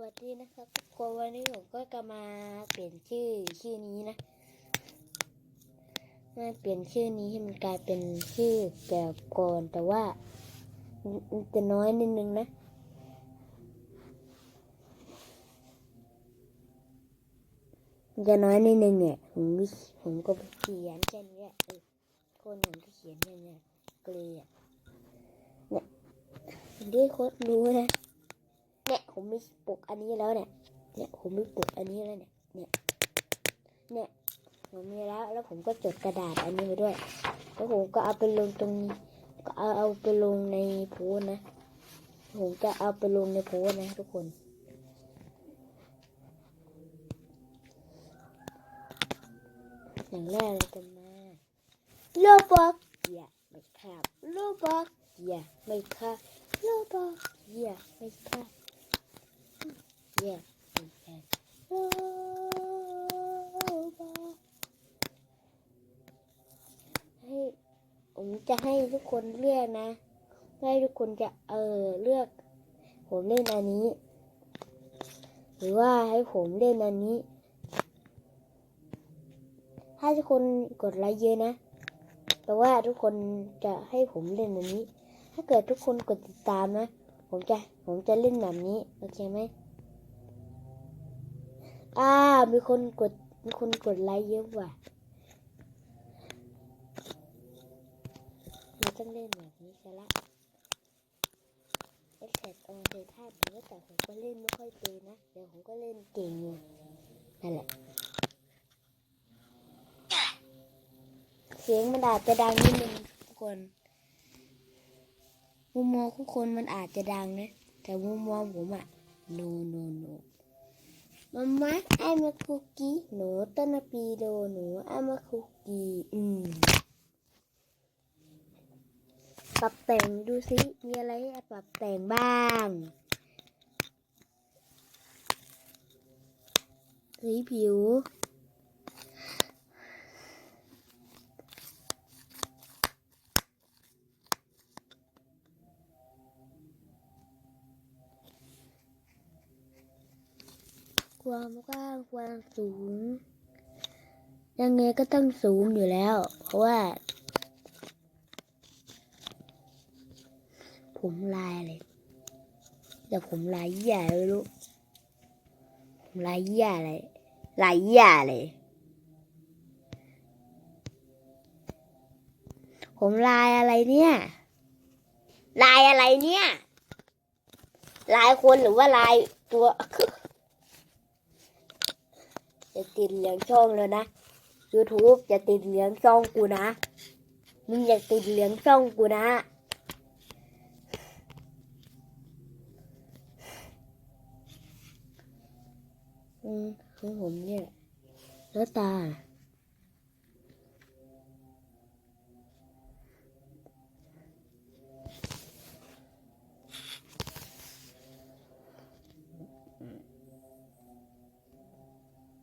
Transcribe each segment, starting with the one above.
วัสดีนะครับทุกคนวันนี้ผมก็จะมาเปลี่ยนชื่อชื่อนี้นะมาเปลี่ยนชื่อนี้ให้มันกลายเป็นชื่อแบบก่อนแต่ว่าจะน้อยนิดนึงนะจะน้อยนิดนึงเนี่ยผมผมก็เขียนแค่นี้เออคนผมก็เขียนแค่นี้เกลียเนี่ยด้โคตรรู้นะ ผมมีปลุกอันนี้แล้วเนี่ย เนี่ยผมมีปลุกอันนี้แล้วเนี่ย เนี่ย เนี่ยผมมีแล้ว แล้วผมก็จดกระดาษอันนี้ไปด้วย แล้วผมก็เอาไปลงตรงนี้ ก็เอาเอาไปลงในโพสนะ ผมจะเอาไปลงในโพสนะทุกคนอย่างแรกเลยกันมาโลบอกอย่าไม่ครับโลบอกอย่าไม่ครับโลบอกอย่าไม่ครับ Yeah, okay. Robot ให้ผมจะให้ทุกคนเลือกนะ ให้ทุกคนจะเออเลือก ผมเล่นอันนี้ หรือว่าให้ผมเล่นอันนี้ ถ้าทุกคนกดไลค์เยอะนะแปลว่าทุกคนจะให้ผมเล่นอันนี้ ถ้าเกิดทุกคนกดติดตามนะ ผมจะผมจะเล่นแบบนี้ โอเคไหม อ่า มีคนกด มีคนกดไลค์เยอะว่ะเราต้องเล่นแบบนี้กันละเอ็กเซตออนเดท่าผมก็แต่ผมก็เล่นไม่ค่อยเป็นนะ เดี๋ยวผมก็เล่นเก่งอยู่นั่นแหละ เสียงมันอาจจะดังนิดนึงทุกคน มุมมองทุกคนมันอาจจะดังนะ แต่มุมมองผมอะ no no no Mama, I'm a cookie. หนูต้นปีโดหนู I'm a cookie อืมปรับแต่งดูซิ มีอะไรให้ปรับแต่งบ้างสีผิว ความกว้างความสูง ยังไงก็ต้องสูงอยู่แล้ว เพราะว่า ผมลายเลยแต่ผมลายใหญ่ไม่รู้ผมลายใหญ่เลยลายใหญ่เลย ผมลายอะไรเนี่ย ลายอะไรเนี่ย ลายคนหรือว่าลายตัว จะติดเหลืองช่องแล้วนะ YouTube จะติดเหลืองช่องกูนะ มึงอยากติดเหลืองช่องกูนะ อืมของผมเนี่ย แล้วตา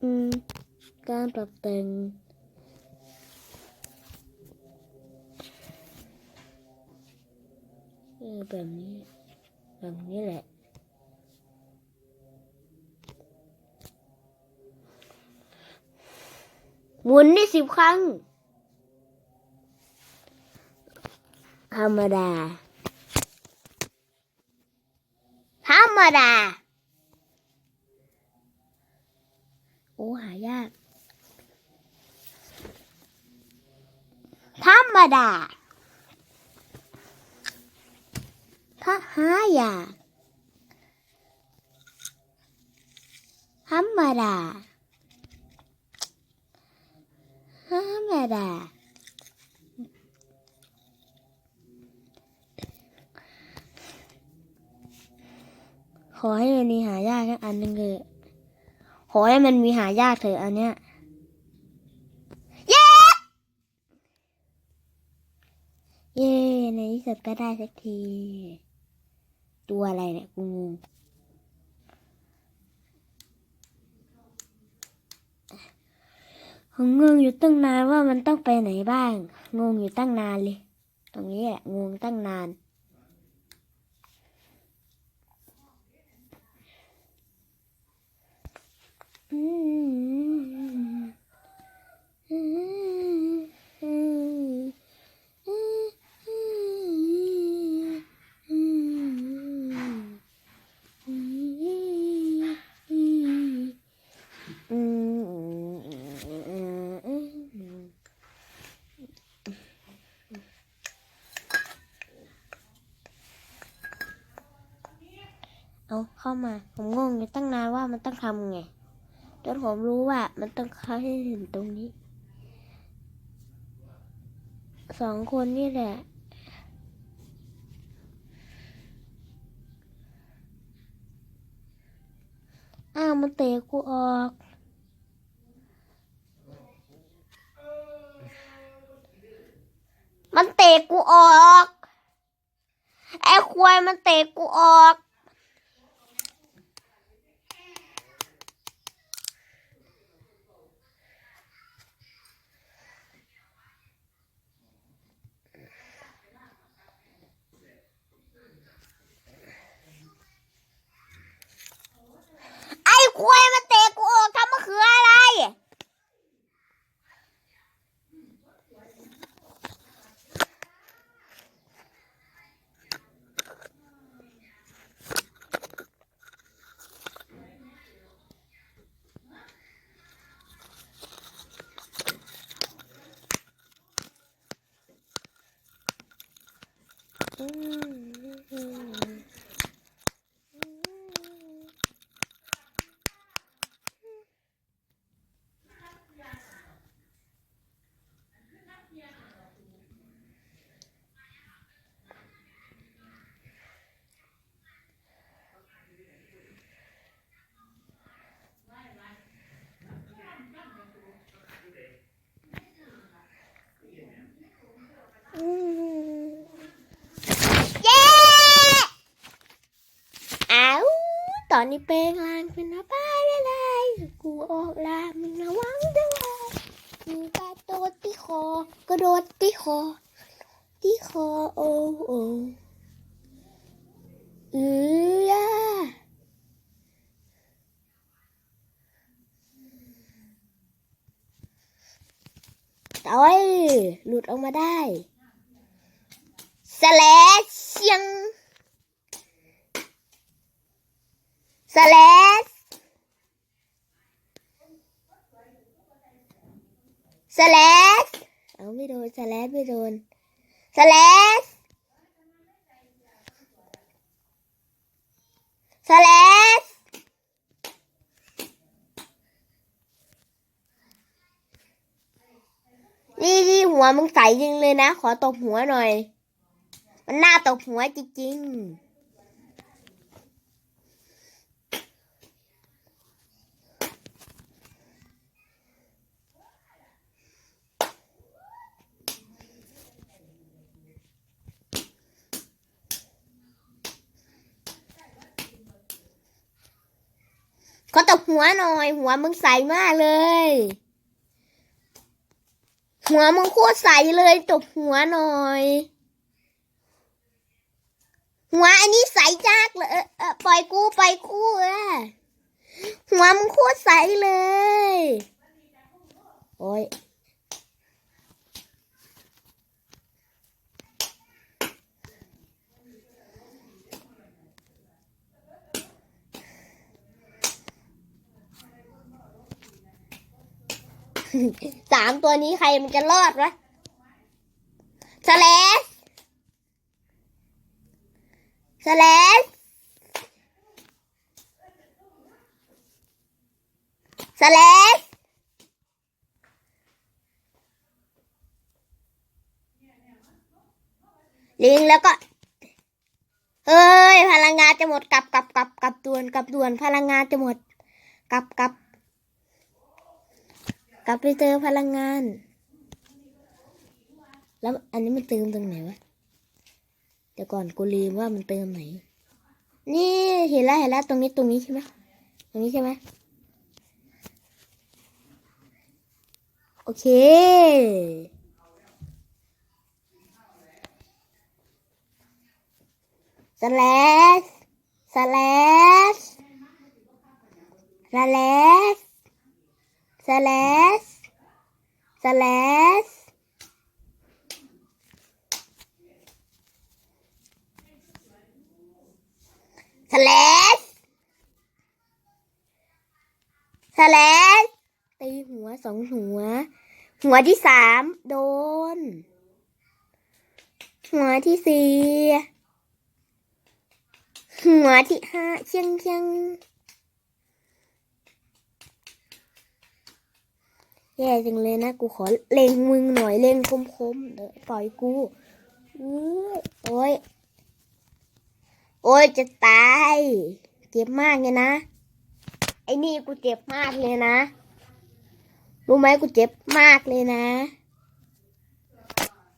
การปรับแต่งแบบนี้ แบบนี้แหละ หมุนได้สิบครั้ง ธรรมดา ธรรมดา โอ้ หายาก ธรรมดาถ้าหายาก ธรรมดา ธรรมดาขอให้มันมีหายากสักอันหนึ่งเลย ขอให้มันมีหายากเถอะอันเนี้ยเย้เย้ในที่สุดก็ได้สักที ตัวอะไรเนี่ยกูงงผมงงอยู่ตั้งนานว่ามันต้องไปไหนบ้าง งงอยู่ตั้งนานเลย ตรงนี้แหละงงตั้งนาน เอาเข้ามา ผมงงอยู่ตั้งนานว่ามันต้องทำไงจนผมรู้ว่ามันต้องเข้าให้ถึงตรงนี้ สองคนนี่แหละ อ้าวมันเตะกูออกมันเตะกูออก ไอ้ควายมันเตะกูออก ไอ้วยมันเตะกูออกทำมะเขืออะไรเย้อ้าวตอ นี้เป็นลางเป็นอะไรอะไรกูออกลามึงระวังด้วยมึงกระโดดที่คอกระโดดที่คอที่คอโอ้โอ้เอือโอ้ยหลุดออกมาได้สแลชเชียง สแลชสแลชเอาไม่โดนสแลชไม่โดนสแลชสแลชนี่นี่หัวมึงใสจริงเลยนะ ขอตบหัวหน่อย มันน่าตบหัวจริงๆ อตบหัวหน่อย หัวมึงใสมากเลย หัวมึงโคตรใสเลยตบหัวหน่อย หัวอันนี้ใสจากเลยปล่อยกูปล่อยกูเออหัวมึงโคตรใสเลย โอ้ย สามตัวนี้ใครมันจะรอดวะสแลสสแลสสแลสลิงแล้วก็เฮ้ย พลังงานจะหมดกลับกลับกลับกลับด่วนกลับด่วนพลังงานจะหมดกลับกลับ กลับไปเจอพลังงาน แล้วอันนี้มันเติมตรงไหนวะเดี๋ยวก่อนกูลืมว่ามันเติมไหน นี่เห็นแล้วเห็นแล้วตรงนี้ตรงนี้ใช่ไหมตรงนี้ใช่ไหมโอเคสแลชสแลชสแลส แลชสแลชสแลชสแลชตีหัวสองหัว หัวที่สามโดน หัวที่สี่หัวที่ห้าเชียงเชียง แย่จังเลยนะกูขอเล็งมึงหน่อยเล็งคมๆเดี๋ยวปล่อยกูโอ้ยโอ้ยจะตายเจ็บมากเลยนะ ไอ้นี่กูเจ็บมากเลยนะ รู้ไหมกูเจ็บมากเลยนะ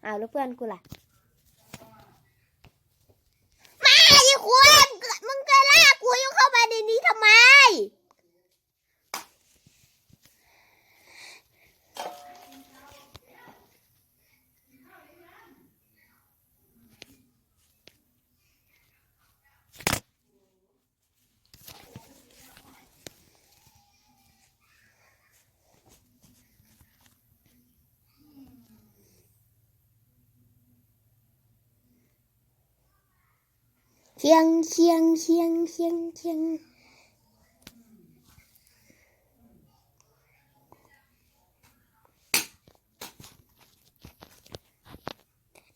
อ้าวแล้วเพื่อนกูล่ะ มาดิคุณมึงก็ลากกูยังเข้ามาในนี้ทำไม เชียงเชียงเชียงเชียงเชียง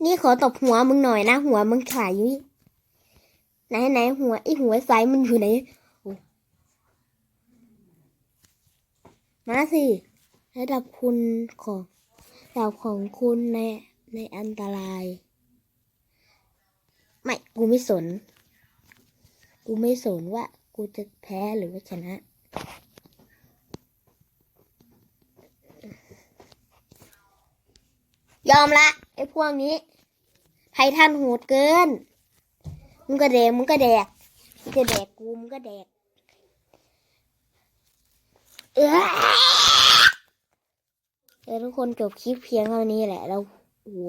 นี่ขอตบหัวมึงหน่อยนะ หัวมึงขายอยู่ไหนไหนหัวไอหัวใสมึงอยู่ไหนมาสิระดับคุณของระดับของคุณในในอันตราย ไม่ กูไม่สน กูไม่สนว่า กูจะแพ้หรือว่าชนะ ยอมละ ไอ้พวกนี้ไททันโหดเกิน มึงก็แดก มึงก็แดก มึงก็แดกกู มึงก็แดก เออเออทุกคนจบคลิปเพียงเท่านี้แหละ เราโอ้